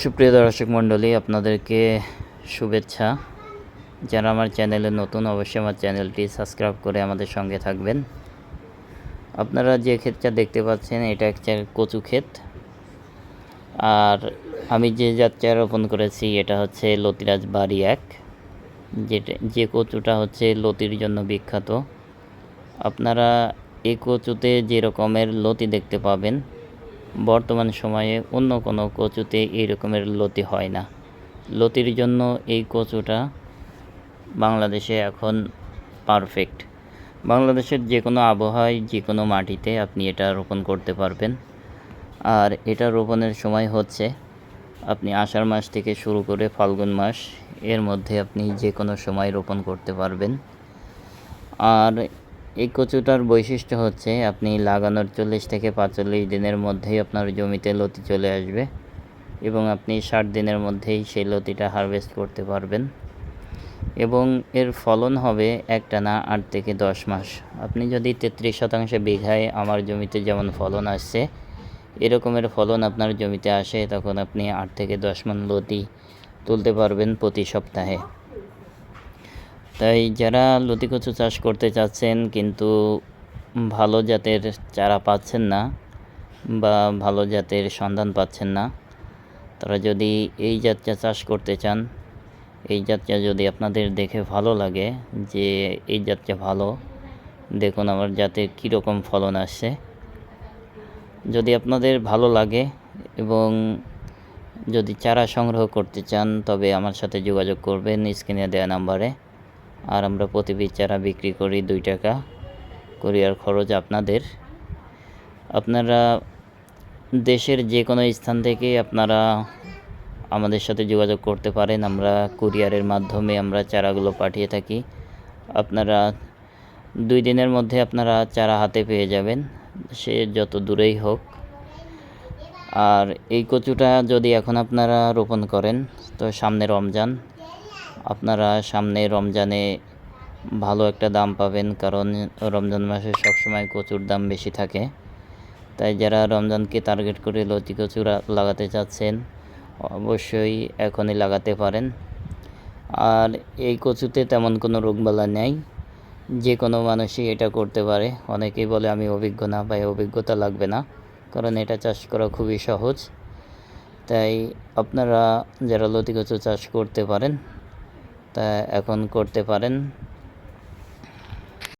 সুপ্রিয় দর্শক মণ্ডলী, আপনাদেরকে শুভেচ্ছা। যারা আমার চ্যানেলে নতুন, অবশ্যই আমার চ্যানেলটি সাবস্ক্রাইব করে আমাদের সঙ্গে থাকবেন। আপনারা যে ক্ষেতটা দেখতে পাচ্ছেন, এটা একটা কচু ক্ষেত। আর আমি যে যাত্রা রোপণ করেছি, এটা হচ্ছে লতিরাজ বাড়ি এক। যেটা, যে কচুটা হচ্ছে লতির জন্য বিখ্যাত। আপনারা এই কচুতে যে রকমের লতি দেখতে পাবেন বর্তমান সময়ে অন্য কোনো কচুতে এই রকমের লতি হয় না। লতির জন্য এই কচুটা বাংলাদেশে এখন পারফেক্ট বাংলাদেশের যে কোনো আবহাওয়ায় যে কোনো মাটিতে আপনি এটা রোপণ করতে পারবেন। আর এটা রোপণের সময় হচ্ছে আপনি আষাঢ় মাস থেকে শুরু করে ফাল্গুন মাস এর মধ্যে আপনি যে কোনো সময় রোপণ করতে পারবেন। আর এই কচুটার বৈশিষ্ট্য হচ্ছে আপনি লাগানোর চল্লিশ থেকে পাঁচচল্লিশ দিনের মধ্যেই আপনার জমিতে লতি চলে আসবে এবং আপনি ষাট দিনের মধ্যেই সেই লতিটা হারভেস্ট করতে পারবেন। এবং এর ফলন হবে একটানা আট থেকে দশ মাস। আপনি যদি তেত্রিশ শতাংশ বিঘায় আমার জমিতে যেমন ফলন আসছে, এরকমের ফলন আপনার জমিতে আসে, তখন আপনি আট থেকে দশ মন লতি তুলতে পারবেন প্রতি সপ্তাহে। তাই যারা লতি কচু চাষ করতে চাচ্ছেন কিন্তু ভালো জাতের চারা পাচ্ছেন না বা ভালো জাতের সন্ধান পাচ্ছেন না, তারা যদি এই জাতটা চাষ করতে চান, এই জাতটা যদি আপনাদের দেখে ভালো লাগে যে এই জাতটা ভালো, দেখুন আমার জাতের কীরকম ফলন আসছে। যদি আপনাদের ভালো লাগে এবং যদি চারা সংগ্রহ করতে চান, তবে আমার সাথে যোগাযোগ করবেন স্ক্রিনে দেওয়া নাম্বারে। আর আমরা প্রতি বীজ চারা বিক্রি করি দুই টাকা। কুরিয়ার খরচ আপনাদের। আপনারা দেশের যে কোনো স্থান থেকে আপনারা আমাদের সাথে যোগাযোগ করতে পারেন। আমরা কুরিয়ারের মাধ্যমে আমরা চারাগুলো পাঠিয়ে থাকি। আপনারা দুই দিনের মধ্যে আপনারা চারা হাতে পেয়ে যাবেন। সে যত দূরেই হোক। আর এই কচুটা যদি এখন আপনারা রোপণ করেন, তো সামনে রমজান। আপনারা সামনে রমজানে ভালো একটা দাম পাবেন, কারণ রমজান মাসে সবসময় কচুর দাম বেশি থাকে। তাই যারা রমজানকে টার্গেট করে লতি কচু লাগাতে চাচ্ছেন, অবশ্যই এখনই লাগাতে পারেন। আর এই কচুতে তেমন কোনো রোগবালা নেই যে কোনো মানুষই এটা করতে পারে। অনেকেই বলে, আমি অভিজ্ঞ না বা অভিজ্ঞতা লাগবে না। কারণ এটা চাষ করা খুবই সহজ। তাই আপনারা যারা লতি কচু চাষ করতে পারেন তা এখন করতে পারেন।